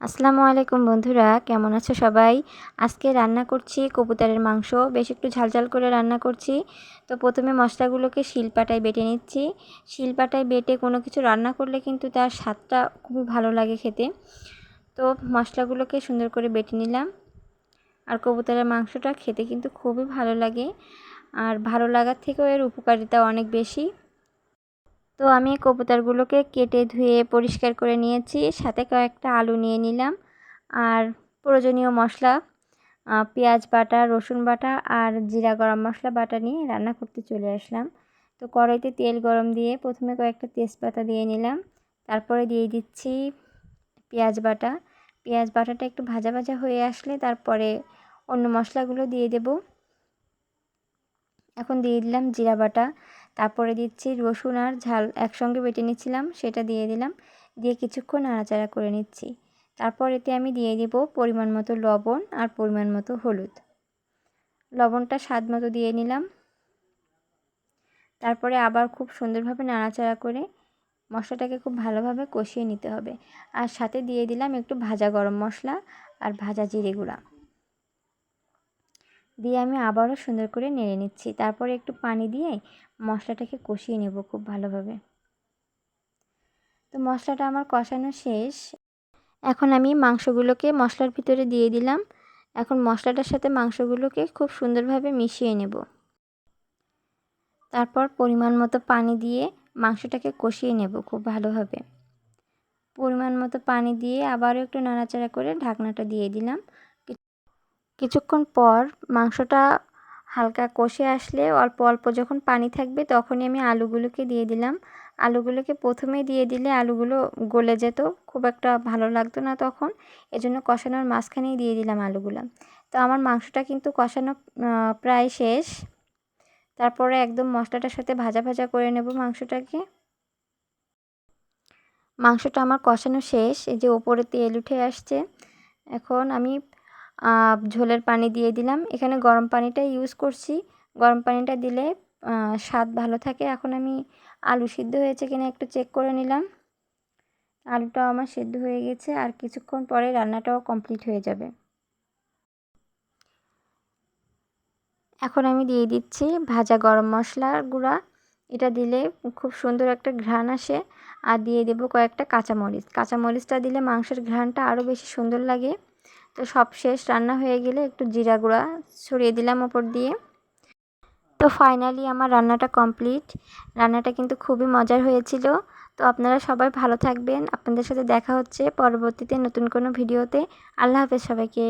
আসসালামু আলাইকুম বন্ধুরা, কেমন আছো সবাই? আজকে রান্না করছি কবুতরের মাংস, বেশ একটু ঝালঝাল করে রান্না করছি। তো প্রথমে মশলাগুলোকে শিলপাটায় বেটে নিচ্ছি। শিলপাটায় বেটে কোনো কিছু রান্না করলে কিন্তু তার স্বাদটা খুবই ভালো লাগে খেতে। তো মশলাগুলোকে সুন্দর করে বেটে নিলাম। আর কবুতরের মাংসটা খেতে কিন্তু খুবই ভালো লাগে। আর ভালো লাগার থেকেও এর উপকারিতা অনেক বেশি। তো আমি কবুতরগুলোকে কেটে ধুয়ে পরিষ্কার করে নিয়েছি, সাথে কয়েকটা আলু নিয়ে নিলাম। আর প্রয়োজনীয় মশলা পেঁয়াজ বাটা, রসুন বাটা আর জিরা গরম মশলা বাটা নিয়ে রান্না করতে চলে আসলাম। তো কড়াইতে তেল গরম দিয়ে প্রথমে কয়েকটা তেজপাতা দিয়ে নিলাম। তারপরে দিয়ে দিচ্ছি পেঁয়াজ বাটা। পেঁয়াজ বাটাটা একটু ভাজা ভাজা হয়ে আসলে তারপরে অন্য মশলাগুলো দিয়ে দেব। এখন দিয়ে দিলাম জিরা বাটা। তারপরে দিচ্ছি রসুন আর ঝাল একসঙ্গে বেটে নিচ্ছিলাম, সেটা দিয়ে দিলাম। দিয়ে কিছুক্ষণ নাড়াচাড়া করে নিচ্ছি। তারপর এতে আমি দিয়ে দেব পরিমাণ মতো লবণ আর পরিমাণ মতো হলুদ। লবণটা স্বাদ মতো দিয়ে নিলাম। তারপরে আবার খুব সুন্দরভাবে নাড়াচাড়া করে মশলাটাকে খুব ভালোভাবে কষিয়ে নিতে হবে। আর সাথে দিয়ে দিলাম একটু ভাজা গরম মশলা আর ভাজা জিরে গুঁড়া। দিয়ে আমি আবারও সুন্দর করে নেড়ে নিচ্ছি। তারপরে একটু পানি দিয়ে মশলাটাকে কষিয়ে নেব খুব ভালোভাবে। তো মশলাটা আমার কষানো শেষ। এখন আমি মাংসগুলোকে মশলার ভিতরে দিয়ে দিলাম। এখন মশলাটার সাথে মাংসগুলোকে খুব সুন্দরভাবে মিশিয়ে নেব। তারপর পরিমাণ মতো পানি দিয়ে মাংসটাকে কষিয়ে নেব খুব ভালোভাবে। পরিমাণ মতো পানি দিয়ে আবারও একটু নাড়াচাড়া করে ঢাকনাটা দিয়ে দিলাম। কিছুক্ষণ পর মাংসটা হালকা কষে আসলে অল্প অল্প যখন পানি থাকবে তখনই আমি আলুগুলোকে দিয়ে দিলাম। আলুগুলোকে প্রথমে দিয়ে দিলে আলুগুলো গলে যেত, খুব একটা ভালো লাগতো না তখন। এজন্য কষানোর মাঝখানেই দিয়ে দিলাম আলুগুলো। তো আমার মাংসটা কিন্তু কষানো প্রায় শেষ। তারপরে একদম মশলাটার সাথে ভাজা ভাজা করে নেব মাংসটাকে। মাংসটা আমার কষানো শেষ, এই যে ওপরে তেল উঠে আসছে। এখন আমি ঝোলের পানি দিয়ে দিলাম। এখানে গরম পানিটা ইউজ করছি। গরম পানিটা দিলে স্বাদ ভালো থাকে। এখন আমি আলু সিদ্ধ হয়েছে কিনা একটু চেক করে নিলাম। আলুটাও আমার সিদ্ধ হয়ে গেছে আর কিছুক্ষণ পরে রান্নাটাও কমপ্লিট হয়ে যাবে। এখন আমি দিয়ে দিচ্ছি ভাজা গরম মশলার গুঁড়া। এটা দিলে খুব সুন্দর একটা ঘ্রাণ আসে। আর দিয়ে দেব কয়েকটা কাঁচামরিচ। কাঁচামরিচটা দিলে মাংসের ঘ্রাণটা আরও বেশি সুন্দর লাগে। তো সব শেষ, রান্না হয়ে গেলে একটু জিরা গুঁড়া ছড়িয়ে দিলাম ওপর দিয়ে। তো ফাইনালি আমার রান্নাটা কমপ্লিট রান্নাটা কিন্তু খুবই মজার হয়েছিল। তো আপনারা সবাই ভালো থাকবেন। আপনাদের সাথে দেখা হচ্ছে পরবর্তীতে নতুন কোনো ভিডিওতে। আল্লাহ হাফেজ সবাইকে।